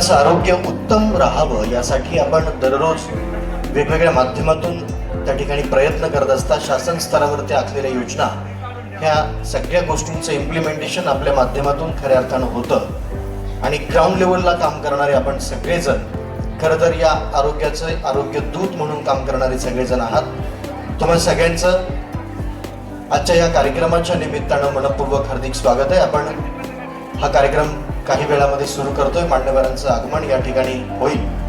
लोकांचं आरोग्य उत्तम राहावं यासाठी आपण दररोज वेगवेगळ्या माध्यमातून त्या ठिकाणी प्रयत्न करत असता. शासन स्तरावरती आखलेल्या योजना ह्या सगळ्या गोष्टींचं इम्प्लिमेंटेशन आपल्या माध्यमातून खऱ्या अर्थानं होतं. आणि ग्राउंड लेवलला काम करणारे आपण सगळेजण खरं तर या आरोग्याचं आरोग्य दूत म्हणून काम करणारे सगळेजण आहात. तुम्हाला सगळ्यांचं आजच्या या कार्यक्रमाच्या निमित्तानं मनपूर्वक हार्दिक स्वागत आहे. आपण हा कार्यक्रम काही वेळामध्ये सुरू करतोय मान्यवरांचं आगमन. या ठिकाणी होईल.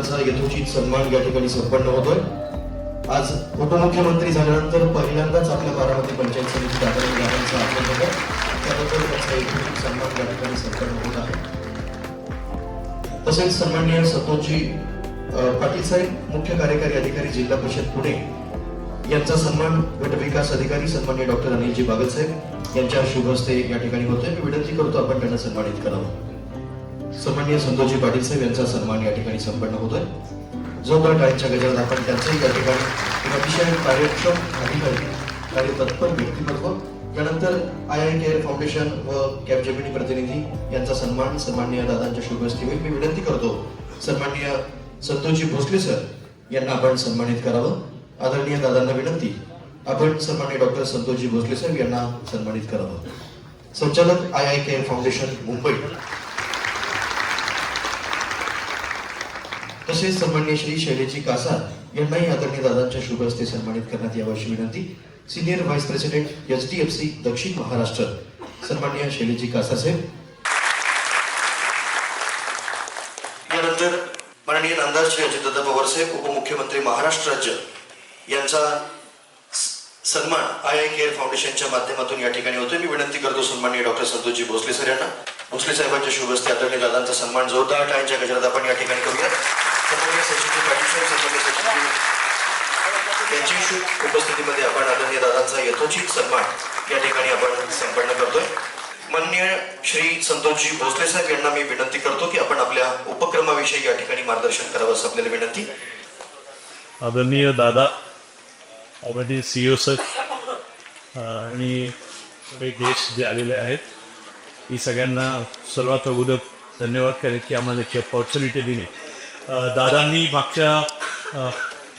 सन्माननीय यथोचित सन्मान या ठिकाणी संपन्न होतोय. आज उपमुख्यमंत्री झाल्यानंतर पहिल्यांदाच आपल्या बारामती पंचायत समिती दाखल दादांचं आगमन होतं. त्याबद्दल त्यांचा यथोचित सन्मान या ठिकाणी संपन्न होत आहे. तसेच सन्माननीय सतोजी पाटील साहेब मुख्य कार्यकारी अधिकारी जिल्हा परिषद पुणे यांचा सन्मान गट विकास अधिकारी सन्माननीय डॉक्टर अनिलजी बागत साहेब यांच्या शुभ हस्ते या ठिकाणी होतोय. मी विनंती करतो आपण त्यांना सन्मानित करावं. सन्माननीय संतोषजी पाटील साहेब यांचा सन्मान या ठिकाणी संपन्न होतोय. जोपर्यंत टाळीच्या गजरात आपण त्यांचंही या ठिकाणी अतिशय कार्यक्षम अधिकारी कार्यतत्पर व्यक्तिमत्व त्यानंतर आय आय केअर फाउंडेशन व कॅपजेमिनी प्रतिनिधी यांचा सन्मान सन्माननीय दादांच्या शुभेच्छा होईल मी विनंती करतो. सन्माननीय संतोषजी भोसले सर यांना आपण सन्मानित करावं. आदरणीय दादांना विनंती आपण सन्मान्य डॉक्टर संतोषजी भोसले साहेब यांना सन्मानित करावं. संचालक I I care foundation Mumbai. तसेच सन्मान्य श्री शैलेजी कासा यांनाही आदरणीय दादांच्या शुभ हस्ते सन्मानित करण्यात यावं अशी विनंती. Senior vice president H D F C दक्षिण महाराष्ट्र. सन्मान्य शैलेजी कासा साहेब. यानंतर माननीय नामदार श्री अजितदादा पवार साहेब उपमुख्यमंत्री महाराष्ट्र राज्य यांचा सन्मान आय आय केअर फाउंडेशनच्या माध्यमातून या ठिकाणी होतोय. मी विनंती करतो सन्माननीय डॉक्टर संतोषजी भोसले सर यांना. भोसले साहेबांच्या शुभ आदरणीय दादांचा सन्मान जोरदार टाळ्यांच्या गजरात आपण या ठिकाणी करूया त्यांची शुभ उपस्थितीमध्ये आपण आदरणीय दादांचा यथोचित सन्मान या ठिकाणी आपण संपन्न करतोय. माननीय श्री संतोषजी भोसले साहेब यांना मी विनंती करतो की आपण आपल्या उपक्रमाविषयी या ठिकाणी मार्गदर्शन करावं असं आपल्याला विनंती. आदरणीय दादा आदरणीय सी ओ सर आणि देश जे आलेले आहेत ही सगळ्यांना सर्वात अगोदर धन्यवाद करेन की आम्हाला याची अपॉर्च्युनिटी दिली. दादांनी मागच्या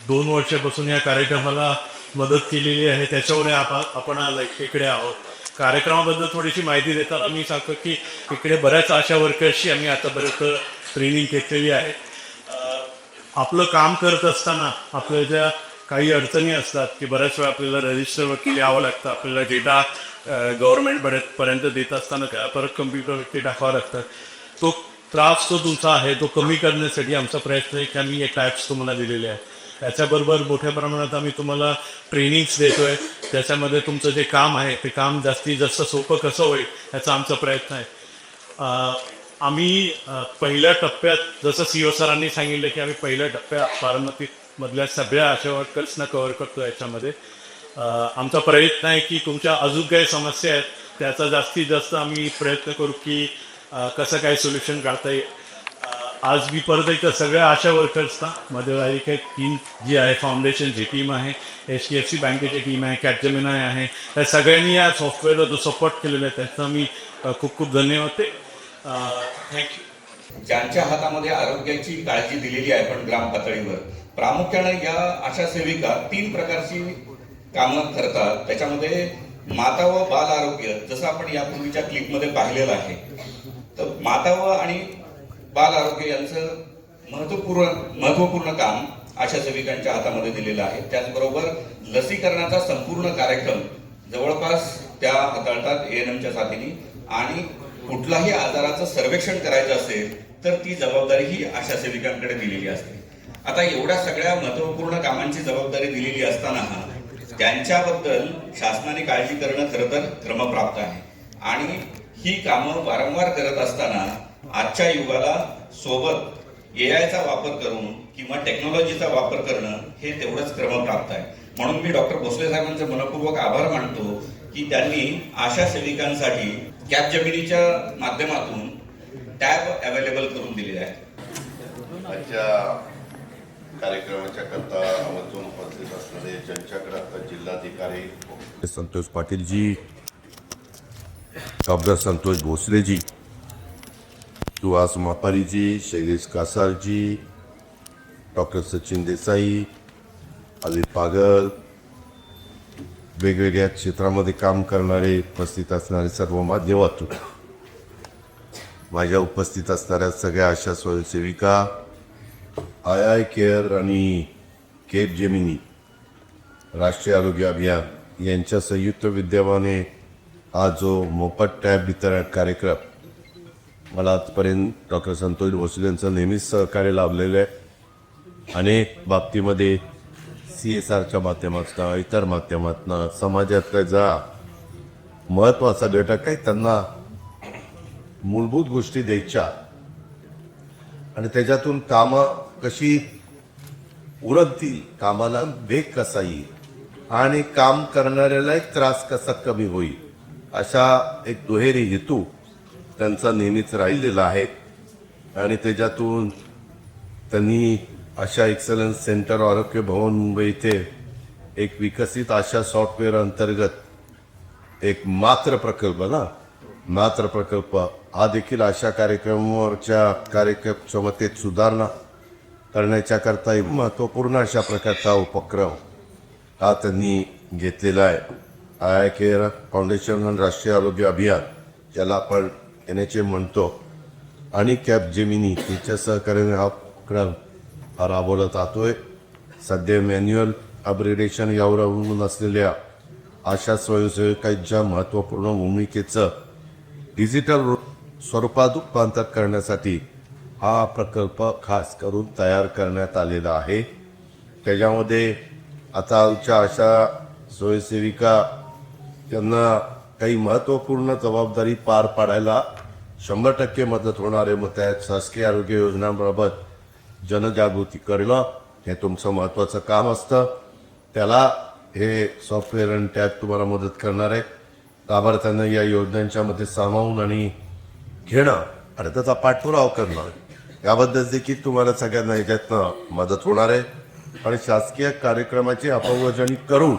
दोन वर्षापासून या कार्यक्रमाला मदत केलेली आहे. त्याच्यामुळे आपण आपण इकडे आहोत. कार्यक्रमाबद्दल थोडीशी माहिती देतात मी सांगतो की इकडे बऱ्याच आशा वर्कर्सची आम्ही आतापर्यंत ट्रेनिंग घेतलेली आहे. आपलं काम करत असताना आपल्या ज्या काही अडचणी असतात की बऱ्याच वेळा आपल्याला रजिस्टर वकील यावं लागतं. आपल्याला डेटा गव्हर्नमेंट पर्यंत देत असताना काय परत कम्प्युटरवरती टाकावं लागतं. तो त्रास जो तुमचा आहे तो कमी करण्यासाठी आमचा प्रयत्न आहे की आम्ही एक ॲप्स तुम्हाला दिलेले आहे त्याच्याबरोबर मोठ्या प्रमाणात आम्ही तुम्हाला ट्रेनिंग्स आहे त्याच्यामध्ये तुमचं जे काम आहे ते काम जास्तीत जास्त सोपं कसं होईल याचा आमचा प्रयत्न आहे. आम्ही पहिल्या टप्प्यात जसं सी ओ सरांनी सांगितलं की आम्ही पहिल्या टप्प्यात मधल्या सगळ्या आशा वर्कर्सना कव्हर करतो याच्यामध्ये. आमचा प्रयत्न आहे की तुमच्या अजून काही समस्या आहेत त्याचा जास्तीत जास्त आम्ही प्रयत्न करू की कसं काय सोल्युशन काढता येईल. आज मी परत एकदा सगळ्या आशा वर्कर्सना माझ्या काही टीम जी आहे फाउंडेशनची टीम आहे एच डी एफ सी बँकेची टीम आहे कॅटजमिनाय आहे त्या सगळ्यांनी या सॉफ्टवेअरला जो सपोर्ट केलेला आहे त्याचा मी खूप खूप धन्यवाद ते थँक्यू ज्यांच्या हातामध्ये आरोग्याची काळजी दिलेली आहे पण ग्राम पातळीवर प्रामुख्याने या आशा सेविका तीन प्रकारची कामं करतात. त्याच्यामध्ये माता व बाल आरोग्य जसं आपण यापूर्वीच्या क्लिपमध्ये पाहिलेलं आहे. तर माता व आणि बाल आरोग्य यांचं महत्त्वपूर्ण महत्त्वपूर्ण काम आशा सेविकांच्या हातामध्ये दिलेलं आहे. त्याचबरोबर लसीकरणाचा संपूर्ण कार्यक्रम जवळपास त्या हाताळतात ए एन एमच्या साथीने. आणि कुठलाही आजाराचं सर्वेक्षण करायचं असेल तर ती जबाबदारी ही आशा सेविकांकडे दिलेली असते. आता एवढ्या सगळ्या महत्त्वपूर्ण कामांची जबाबदारी दिलेली असताना त्यांच्याबद्दल शासनाने काळजी करणं खरं तर क्रमप्राप्त आहे. आणि ही कामं वारंवार करत असताना आजच्या युगाला सोबत एआयचा वापर करून किंवा टेक्नॉलॉजीचा वापर करणं हे तेवढंच क्रमप्राप्त आहे. म्हणून मी डॉक्टर भोसले साहेबांचे मनपूर्वक आभार मानतो की त्यांनी आशा सेविकांसाठी कॅब जमिनीच्या माध्यमातून टॅब अवेलेबल करून दिलेले आहेत कार्यक्रमाच्या करता आवर्जून उपस्थित असणारे ज्यांच्याकडे आता जिल्हाधिकारी संतोष पाटीलजी डॉक्टर संतोष भोसलेजी सुहास मापारीजी शैलेश कासारजी डॉक्टर सचिन देसाई अली पागल वेगवेगळ्या क्षेत्रामध्ये काम करणारे उपस्थित असणारे सर्व माध्यमातून माझ्या उपस्थित असणाऱ्या सगळ्या अशा स्वयंसेविका आय आय केअर आणि केप जेमिनी राष्ट्रीय आरोग्य अभियान यांच्या संयुक्त विद्यमाने हा जो मोफत टॅब वितरण कार्यक्रम मला आजपर्यंत डॉक्टर संतोष भोसले यांचं नेहमीच सहकार्य लाभलेलं आहे. अनेक बाबतीमध्ये सी एस आरच्या माध्यमातून इतर माध्यमातून समाजातल्या जा महत्त्वाचा घटक आहे त्यांना मूलभूत गोष्टी द्यायच्या. आणि त्याच्यातून कामं कशी उरकतील कामाला वेग कसा येईल आणि काम करणाऱ्याला एक त्रास कसा कमी होईल अशा एक दुहेरी हेतू त्यांचा नेहमीच राहिलेला आहे. आणि त्याच्यातून त्यांनी अशा एक्सलन्स सेंटर आरोग्य भवन मुंबई इथे एक विकसित अशा सॉफ्टवेअर अंतर्गत एक मात्र प्रकल्प ना मात्र प्रकल्प हा देखील अशा कार्यक्रमावरच्या कार्यक्रम क्षमतेत सुधारणा करण्याच्याकरताही एक महत्त्वपूर्ण अशा प्रकारचा उपक्रम हा त्यांनी घेतलेला आहे. आय आय केअर फाउंडेशन आणि राष्ट्रीय आरोग्य अभियान ज्याला आपण एन एच ए म्हणतो आणि कॅप जेमिनी यांच्या सहकार्याने हा उपक्रम हा राबवला जातोय सध्या मॅन्युअल अपग्रेडेशन यावर अवलंबून असलेल्या अशा स्वयंसेवकांच्या महत्त्वपूर्ण भूमिकेचं डिजिटल स्वरूपात रूपांतर करण्यासाठी हा प्रकल्प खास करून तयार करण्यात आलेला आहे. त्याच्यामध्ये आता आमच्या अशा स्वयंसेविका त्यांना काही महत्त्वपूर्ण जबाबदारी पार पाडायला शंभर टक्के मदत होणार आहे. मग त्यात शासकीय आरोग्य योजनांबाबत जनजागृती करणं हे तुमचं महत्त्वाचं काम असतं. त्याला हे सॉफ्टवेअर आणि टॅब तुम्हाला मदत करणार आहे. लाभार्थ्यांना या योजनांच्या मध्ये सामावून आणि घेणं आणि त्याचा पाठपुरावा करणं याबद्दल देखील तुम्हाला सगळ्यांना याच्यातनं मदत होणार आहे. आणि शासकीय कार्यक्रमाची अपवजनी करून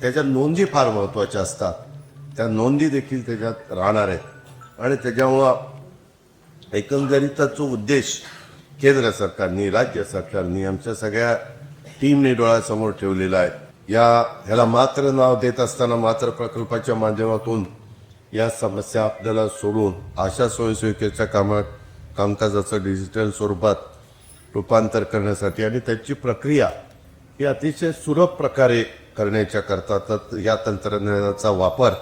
त्याच्या नोंदी फार महत्त्वाच्या असतात. त्या नोंदी देखील त्याच्यात राहणार आहेत. आणि त्याच्यामुळं एकंदरीतचा जो उद्देश केंद्र सरकारनी राज्य सरकारनी आमच्या सगळ्या टीमने डोळ्यासमोर ठेवलेला आहे. या ह्याला मात्र नाव देत असताना मात्र प्रकल्पाच्या माध्यमातून या समस्या आपल्याला सोडून अशा स्वयंसेविकेच्या कामा कामकाजाचं डिजिटल स्वरूपात रूपांतर करण्यासाठी आणि त्याची प्रक्रिया ही अतिशय सुलभ प्रकारे करण्याच्या करता तर या तंत्रज्ञानाचा वापर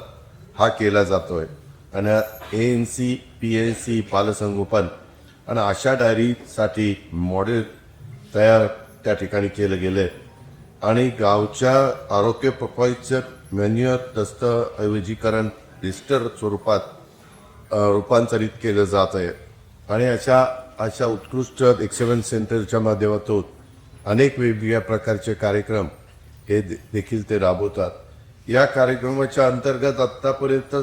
हा केला जातोय. आणि A N C P N C बालसंगोपन आणि अशा डायरीसाठी मॉडेल तयार त्या ठिकाणी केलं गेले आणि गावच्या आरोग्य प्रोफाईलचं मॅन्युअल दस्तऐवजीकरण डिजिटल स्वरूपात रूपांतरित केलं जात आहे. आणि अशा अशा उत्कृष्ट एक्सेलन्स सेंटरच्या माध्यमातून अनेक वेगवेगळ्या प्रकारचे कार्यक्रम हे दे- देखील ते राबवतात. या कार्यक्रमाच्या अंतर्गत आत्तापर्यंत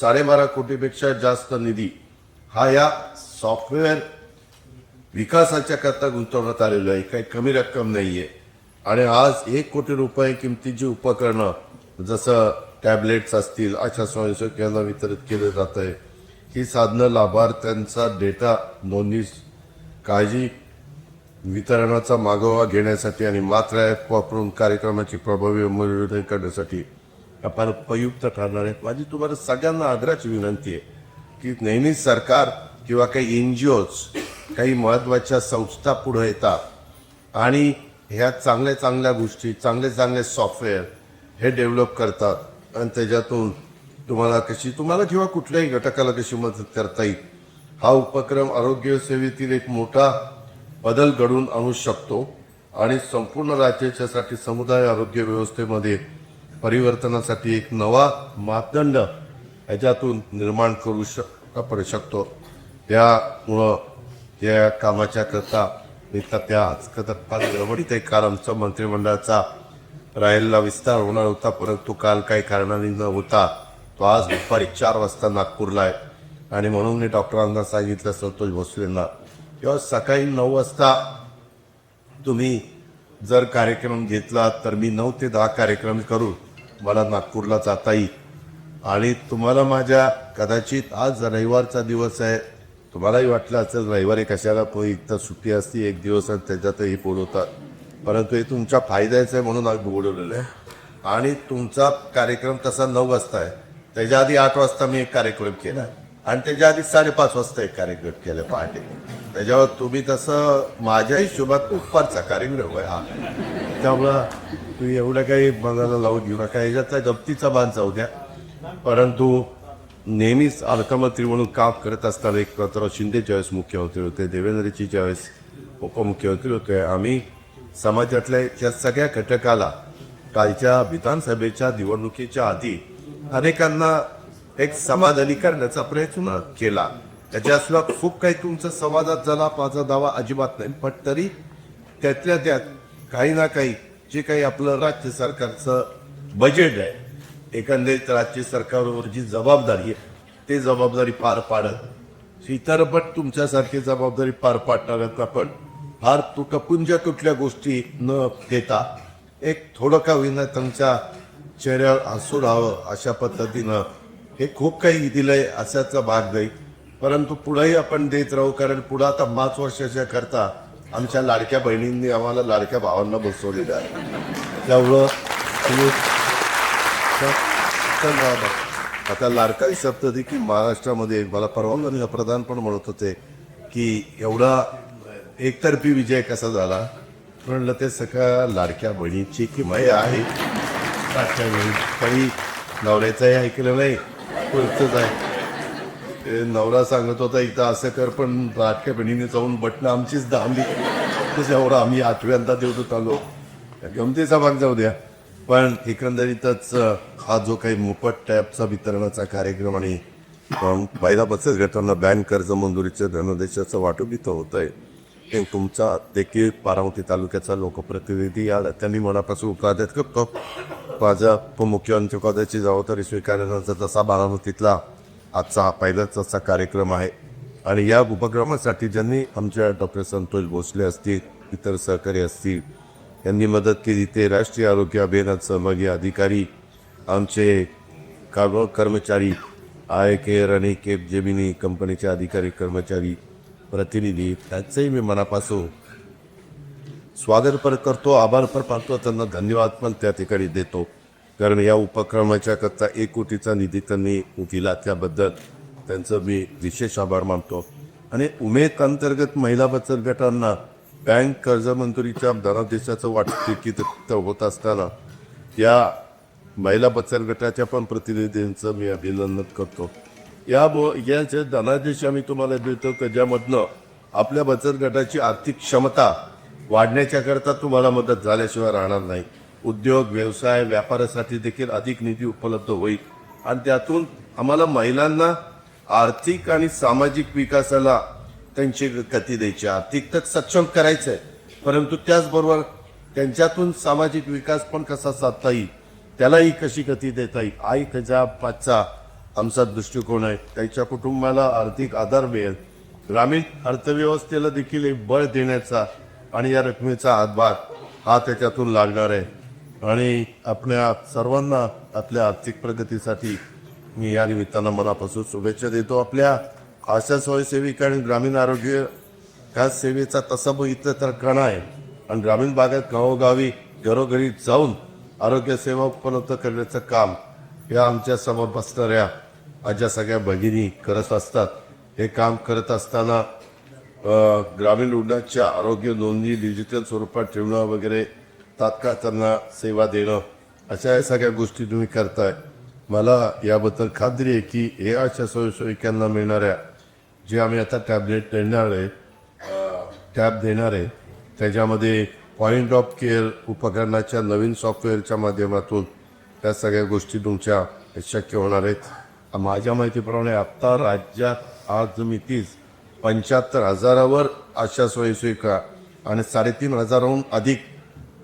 साडेबारा कोटीपेक्षा जास्त निधी हा या सॉफ्टवेअर विकासाच्या करता गुंतवण्यात आलेला आहे. काही कमी रक्कम नाही आहे आणि आज एक कोटी रुपये किमतीची उपकरणं जसं टॅबलेट्स असतील अशा स्वयंसेवकांना वितरित केलं जात. आहे ही साधनं लाभार्थ्यांचा डेटा नोंदणी काळजी वितरणाचा मागोवा घेण्यासाठी आणि मात्र ॲप वापरून कार्यक्रमाची प्रभावी अंमलबजावणी करण्यासाठी आपण उपयुक्त ठरणार आहेत. माझी तुम्हाला सगळ्यांना आग्रहाची विनंती आहे की नेहमी सरकार किंवा काही एन जी ओज काही महत्त्वाच्या संस्था पुढे येतात आणि ह्या चांगल्या चांगल्या गोष्टी चांगले चांगले सॉफ्टवेअर हे डेव्हलप करतात. आणि त्याच्यातून तुम्हाला कशी तुम्हाला किंवा कुठल्याही घटकाला कशी मदत करता येईल. हा उपक्रम आरोग्य सेवेतील एक मोठा बदल घडून आणू शकतो आणि संपूर्ण राज्याच्यासाठी समुदाय आरोग्य व्यवस्थेमध्ये परिवर्तनासाठी एक नवा मापदंड ह्याच्यातून निर्माण करू शक पडू शकतो. त्यामुळं या कामाच्या करता मी त्या आज कदर फार गडबडीत काल मंत्रिमंडळाचा राहिलेला विस्तार होणार होता परंतु काल काही कारणाने न होता तो आज दुपारी चार वाजता नागपूरला आहे. आणि म्हणून मी डॉक्टरांना सांगितलं संतोष भोसलेंना किंवा सकाळी नऊ वाजता तुम्ही जर कार्यक्रम घेतला तर मी नऊ ते दहा कार्यक्रम करून मला नागपूरला जाता येईल. आणि तुम्हाला माझ्या कदाचित आज रविवारचा दिवस आहे. तुम्हालाही वाटलं असेल रविवारी कशाला तो इथं सुट्टी असती एक दिवस आणि त्याच्यातही बोलवतात परंतु हे तुमच्या फायद्याचं आहे म्हणून आम्ही बोलवलेलं आहे. आणि तुमचा कार्यक्रम तसा नऊ वाजता आहे. त्याच्या आधी आठ वाजता मी एक कार्यक्रम केला. आणि त्याच्या आधी साडेपाच वाजता एक कार्यक्रम केला पहाटे. त्याच्यावर तुम्ही तसं माझ्या हिशोबात उपरचा कार्यक्रम आहे. हा. त्यामुळं तुम्ही एवढं काही मनाला लावून घेऊ नका. याच्यातला गमतीचा बांध जाऊ द्या. परंतु नेहमीच अर्थमंत्री म्हणून काम करत असताना एक मात्र शिंदे ज्यावेळेस मुख्यमंत्री होते देवेंद्रजी ज्यावेळेस उपमुख्यमंत्री होते आम्ही समाजातल्या या सगळ्या घटकाला कालच्या विधानसभेच्या निवडणुकीच्या आधी अनेकांना एक समाधानी करण्याचा प्रयत्न केला. त्याच्याशिवाय खूप काही तुमचं संवादात झाला माझा दावा अजिबात नाही. पण तरी त्यातल्या त्यात काही ना काही जे काही आपलं राज्य सरकारचं बजेट आहे एकंदरीत राज्य सरकारवर जी जबाबदारी आहे ते जबाबदारी पार पाडत इतर पण तुमच्यासारखी जबाबदारी पार पाडणाऱ्यांना पण फार तुटपुंज तुटल्या गोष्टी न देता एक थोडं का विना तुमच्या चेहऱ्यावर हसू राहावं अशा पद्धतीनं. हे खूप काही दिलंय असाचा भाग जाईल परंतु पुढेही आपण देत राहू कारण पुढं आता पाच वर्षाच्या करता आमच्या लाडक्या बहिणींनी आम्हाला लाडक्या भावांना बसवलेलं आहे. त्यामुळं बाबा. आता लाडका शब्द की महाराष्ट्रामध्ये. मला परवानगी प्रधान पण म्हणत होते की एवढा एकतर्फी विजय कसा झाला? म्हणलं ते सगळ्या लाडक्या बहिणीची किमया आहे. लाडक्या बहिणी. काही नवऱ्याचंही ऐकलं नाही पुढचंच आहे ते नवरा सांगत होता इथं असं कर पण लाडक्या बहिणीने जाऊन बटणं आमचीच दामली त्याच्यावर आम्ही आठव्यांदा देवतो आलो गमतीचा भाग जाऊ द्या. पण एकंदरीतच हा जो काही मोफत टॅबचा वितरणाचा कार्यक्रम आणि पहिला महिला बचत गटांना बँक कर्ज मंजुरीचं धनदेशाचं वाटप इथं होत आहे तुमचा देखील बारामती तालुक्याचा लोकप्रतिनिधी या त्यांनी मनापासून उपाध्यात करतो. माझ्या उपमुख्यमंत्री पदाची जबाबदारी स्वीकारण्याचा तसा बारामतीतला आजचा हा पहिलाच असा कार्यक्रम आहे. आणि या उपक्रमासाठी ज्यांनी आमच्या डॉक्टर संतोष भोसले असतील इतर सहकारी असतील यांनी मदत केली ते राष्ट्रीय आरोग्य अभियानात सहभागी अधिकारी आमचे कर्मचारी आय केअर आणि केप जेमिनी कंपनीचे अधिकारी कर्मचारी प्रतिनिधी त्यांचंही मी मनापासून स्वागत पण करतो आभार पण पाहतो त्यांना धन्यवाद पण त्या ठिकाणी देतो. कारण या उपक्रमाच्या करता एक कोटीचा निधी त्यांनी दिला त्याबद्दल त्यांचं मी विशेष आभार मानतो. आणि उमेद अंतर्गत महिला बचत गटांना बँक कर्ज मंजुरीच्या धनादेशाचं वाटते देखील होत असताना या महिला बचत गटाच्या पण प्रतिनिधींचं मी अभिनंदन करतो. या बो याचे धनादेश आम्ही तुम्हाला देतो त्याच्यामधनं आपल्या बचत गटाची आर्थिक क्षमता वाढण्याच्याकरता तुम्हाला मदत झाल्याशिवाय राहणार नाही. उद्योग व्यवसाय व्यापारासाठी देखील अधिक निधी उपलब्ध होईल. आणि त्यातून आम्हाला महिलांना आर्थिक आणि सामाजिक विकासाला त्यांची गती द्यायची आर्थिक तर सक्षम करायचं आहे परंतु त्याचबरोबर त्यांच्यातून सामाजिक विकास पण कसा साधता येईल त्यालाही कशी गती देता येईल? आई खजा पाचचा आमचा दृष्टिकोन आहे. त्याच्या कुटुंबाला आर्थिक आधार मिळेल. ग्रामीण अर्थव्यवस्थेला देखील एक बळ देण्याचा आणि या रकमेचा हातभार हा त्याच्यातून लागणार आहे. आणि आपल्या सर्वांना आपल्या आर्थिक प्रगतीसाठी मी या निमित्तानं मनापासून शुभेच्छा देतो. आपल्या आशा स्वयंसेविका आणि ग्रामीण आरोग्य ह्या सेवेचा तसा बघितलं तर कणा आहे आणि ग्रामीण भागात गावोगावी घरोघरी जाऊन आरोग्य सेवा उपलब्ध करण्याचं काम या आमच्यासमोर बसणाऱ्या माझ्या सगळ्या भगिनी करत असतात. हे काम करत असताना ग्रामीण रुग्णांच्या आरोग्य नोंदणी डिजिटल स्वरूपात ठेवणं वगैरे तात्काळ त्यांना सेवा देणं अशा या सगळ्या गोष्टी तुम्ही करताय. मला याबद्दल खात्री आहे की हे अशा सोयीसोयिकांना मिळणाऱ्या जे आम्ही आता टॅबलेट देणार आहे टॅब देणार आहे त्याच्यामध्ये पॉईंट ऑफ केअर उपकरणाच्या नवीन सॉफ्टवेअरच्या माध्यमातून त्या सगळ्या गोष्टी तुमच्या शक्य होणार आहेत. माझ्या माहितीप्रमाणे आत्ता राज्यात आज मी तीस पंच्याहत्तर हजारावर अशा सोयीसुविधा आणि साडेतीन हजाराहून अधिक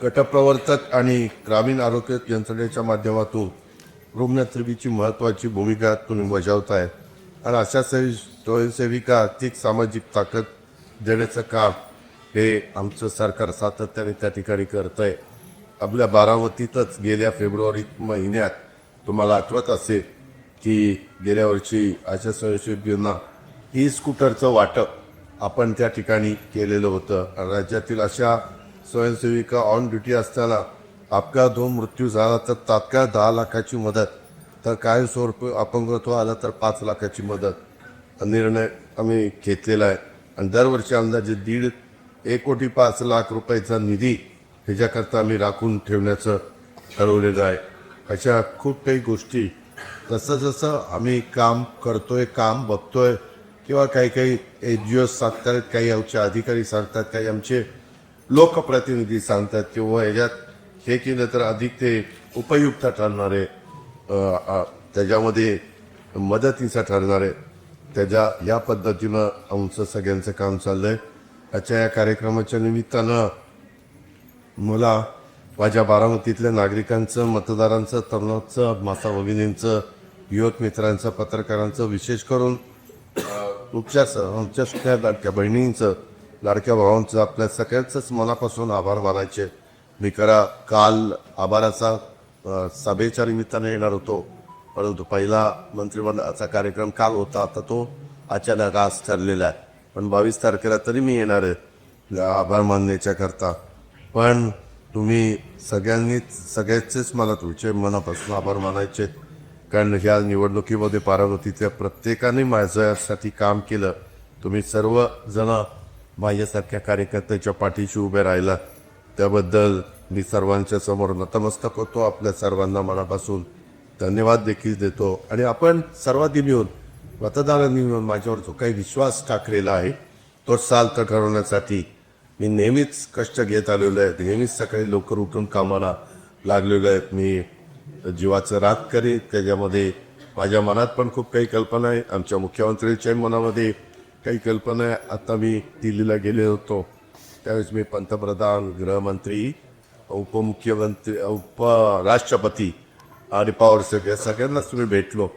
गटप्रवर्तक आणि ग्रामीण आरोग्य यंत्रणेच्या माध्यमातून रुग्णसेवेची महत्त्वाची भूमिका तुम्ही बजावताय. आणि अशा सेवी स्वयंसेविका आर्थिक सामाजिक ताकद देण्याचं काम हे आमचं सरकार सातत्याने त्या ठिकाणी करत आहे आपल्या बारामतीतच गेल्या फेब्रुवारी महिन्यात तुम्हाला आठवत असेल की गेल्या वर्षी अशा स्वयंसेविकांना ई स्कूटरचं वाटप आपण त्या ठिकाणी केलेलं होतं. आणि राज्यातील अशा स्वयंसेविका ऑन ड्युटी असताना अपघात होऊन मृत्यू झाला तर तात्काळ दहा लाखाची मदत तर कायमस्वरूपी अपंगत्व आलं तर पाच लाखाची मदत. निर्णय आम्ही घेतलेला आहे. आणि दरवर्षी अंदाजे दीड एक कोटी पाच लाख रुपयाचा निधी ह्याच्याकरता आम्ही राखून ठेवण्याचं ठरवलेलं आहे. अशा खूप काही गोष्टी. जसं जसं आम्ही काम करतोय काम बघतोय किंवा काही काही एन जी ओज सांगतात काही आमचे अधिकारी सांगतात काही आमचे लोकप्रतिनिधी सांगतात किंवा ह्याच्यात हे केलं तर अधिक ते उपयुक्त ठरणार आहे त्याच्यामध्ये मदतीचा ठरणारे. त्याच्या या पद्धतीनं आमचं सगळ्यांचं काम चाललं आहे आजच्या या कार्यक्रमाच्या निमित्तानं मला माझ्या बारामतीतल्या नागरिकांचं मतदारांचं तरुणांचं माता भगिनींचं युवक मित्रांचं पत्रकारांचं विशेष करून तुमच्या आमच्या सगळ्या लाडक्या बहिणींचं लाडक्या भावांचं आपल्या सगळ्यांचंच मनापासून आभार मानायचे. मी करा काल आभाराचा सभेच्या निमित्ताने येणार होतो. परंतु पहिला मंत्रिमंडळाचा कार्यक्रम काल होता आता तो अचानक आज ठरलेला आहे. पण बावीस तारखेला तरी मी येणार आहे. आभार मानण्याच्या करता. पण तुम्ही सगळ्यांनीच सगळ्याचेच मला तुमचे मनापासून आभार मानायचे. कारण ह्या निवडणुकीमध्ये बारामतीतल्या प्रत्येकाने माझ्यासाठी काम केलं. तुम्ही सर्वजण माझ्यासारख्या कार्यकर्त्याच्या पाठीशी उभे राहिला. त्याबद्दल मी सर्वांच्या समोर नतमस्तक होतो. आपल्या सर्वांना मनापासून धन्यवाद देखील देतो. आणि आपण सर्वांनी मिळून मतदारांनी मिळून माझ्यावर जो काही विश्वास टाकलेला आहे तो सार्थ ठरवण्यासाठी मी नेहमीच कष्ट घेत आलेलो आहे. नेहमीच सकाळी लवकर उठून कामाला लागलेलो आहे. मी जीवाचं रात करीत त्याच्यामध्ये माझ्या मनात पण खूप काही कल्पना आहे. आमच्या मुख्यमंत्र्यांच्या मनामध्ये काही कल्पना आहे. आता मी दिल्लीला गेले होतो. त्यावेळेस मी पंतप्रधान गृहमंत्री उपमुख्यमंत्री उपराष्ट्रपती आणि पॉवर या सगळ्यांनाच तुम्ही भेटलो.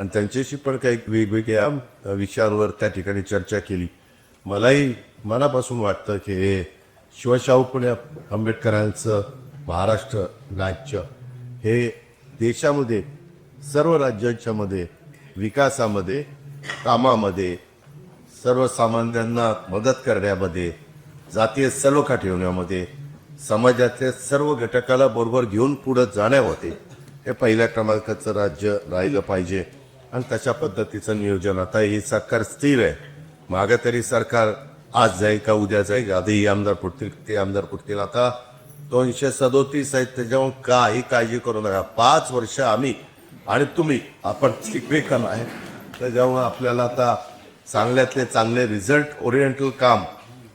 आणि त्यांच्याशी पण काही वेगवेगळ्या विषयांवर त्या ठिकाणी चर्चा केली. मलाही मनापासून वाटतं की हे शिवशाहू पुणे आंबेडकरांचं महाराष्ट्र राज्य हे देशामध्ये सर्व राज्यांच्या मध्ये विकासामध्ये कामामध्ये सर्वसामान्यांना मदत करण्यामध्ये जातीय सलोखा ठेवण्यामध्ये समाजातल्या सर्व घटकाला बरोबर घेऊन पुढे जाण्यामध्ये हे पहिल्या क्रमांकाचं राज्य राहिलं पाहिजे. आणि तशा पद्धतीचं नियोजन आता हे सरकार स्थिर आहे. मागं तरी सरकार आज जाईल का उद्या जाईल आधी आमदार फुटतील ते आमदार फुटतील आता दोनशे सदोतीस आहेत त्याच्यावर काही काळजी करू नका. पाच वर्ष आम्ही आणि तुम्ही आपण शिकवेकन आहे त्याच्यामुळे आपल्याला आता चांगल्यातले चांगले रिझल्ट ओरिएंटल काम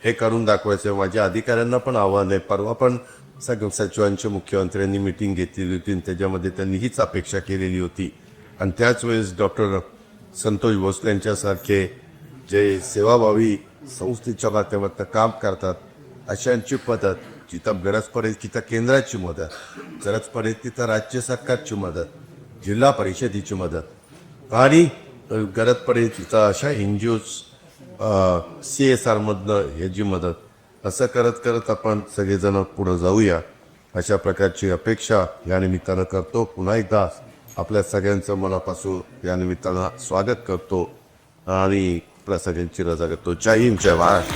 हे करून दाखवायचं माझ्या अधिकाऱ्यांना पण आव्हान आहे. परवा पण सगळ्या सचिवांच्या मुख्यमंत्र्यांनी मिटिंग घेतलेली होती आणि त्याच्यामध्ये त्यांनी हीच अपेक्षा केलेली होती. आणि त्याच वेळेस डॉक्टर संतोष भोसले यांच्यासारखे जे सेवाभावी संस्थेच्या माध्यमातून काम करतात अशांची पद्धत जिथं गरज पडेल तिथं केंद्राची मदत गरज पडेल तिथं राज्य सरकारची मदत जिल्हा परिषदेची मदत. आणि गरज पडेल तिथं अशा N G Os C S आरमधनं ह्याची मदत असं करत करत आपण सगळेजण पुढं जाऊया. अशा प्रकारची अपेक्षा या निमित्तानं करतो. पुन्हा एकदा आपल्या सगळ्यांचं मनापासून या निमित्तानं स्वागत करतो. आणि आपल्या सगळ्यांची रजा करतो. जय हिंद जय महाराष्ट्र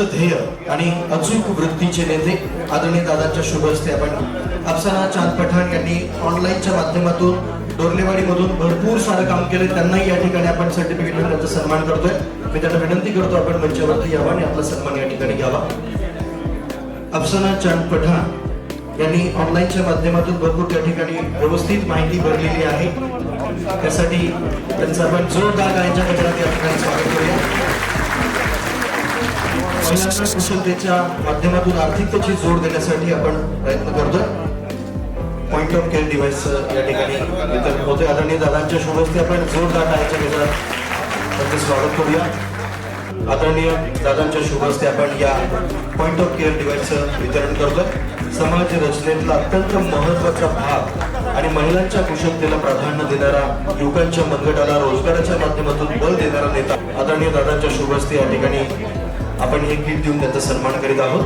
विशिष्ट ध्येय आणि अचूक वृत्तीचे नेते आदरणीय दादांच्या शुभ हस्ते आपण अफसाना चांद पठाण यांनी ऑनलाईनच्या माध्यमातून डोरलेवाडीमधून भरपूर सारं काम केले. त्यांनाही या ठिकाणी आपण सर्टिफिकेट त्यांचा सन्मान करतोय. मी त्यांना विनंती करतो आपण मंचावरती यावा आणि आपला सन्मान या ठिकाणी घ्यावा. अफसाना चांद पठाण यांनी ऑनलाईनच्या माध्यमातून भरपूर त्या ठिकाणी व्यवस्थित माहिती भरलेली आहे. त्यासाठी त्यांचं आपण जोरदार गायच्या गजरात या ठिकाणी स्वागत करूया. महिलांना कुशलतेच्या माध्यमातून आर्थिकतेची जोड देण्यासाठी आपण प्रयत्न करतोय. पॉइंट ऑफ केअर डिव्हाइस या ठिकाणी वितरण होते आदरणीय दादांच्या शुभ आपण जोरदार गायच्या गजरात त्यांचं स्वागत करूया. आदरणीय दादांच्या शुभ आपण या पॉइंट ऑफ केअर डिव्हाइसचं वितरण करतोय. समाज रचनेतला अत्यंत महत्त्वाचा भाग आणि महिलांच्या कुशलतेला प्राधान्य देणारा युवकांच्या मनगटाला रोजगाराच्या माध्यमातून बल देणारा नेता आदरणीय दादांच्या शुभस्ते या ठिकाणी आपण हे किट देऊन त्यांचा सन्मान करीत आहोत.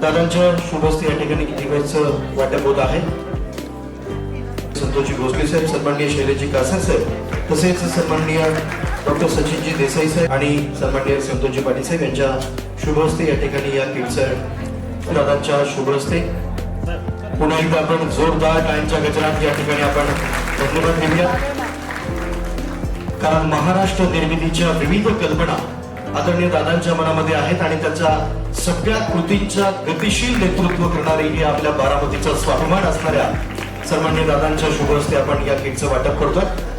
दादांच्या शुभ या ठिकाणी डिव्हाइसचं वाटप होत आहे. संतोषजी भोसले साहेब सन्माननीय शैलेजी कासा साहेब तसेच सन्माननीय डॉक्टर सचिनजी देसाई साहेब आणि सन्माननीय संतोषजी पाटील साहेब यांच्या शुभ हस्ते या ठिकाणी या किटचं दादांच्या शुभ हस्ते पुन्हा एकदा आपण जोरदार टाळ्यांच्या गजरात या ठिकाणी आपण धन्यवाद देऊया. कारण महाराष्ट्र निर्मितीच्या विविध कल्पना आदरणीय दादांच्या मनामध्ये आहेत आणि त्याच्या सगळ्या कृतींच्या गतिशील नेतृत्व करणारी ही आपल्या बारामतीचा स्वाभिमान असणाऱ्या सन्मान्य दादांच्या शुभ हस्ते आपण या किटचं वाटप करतोय.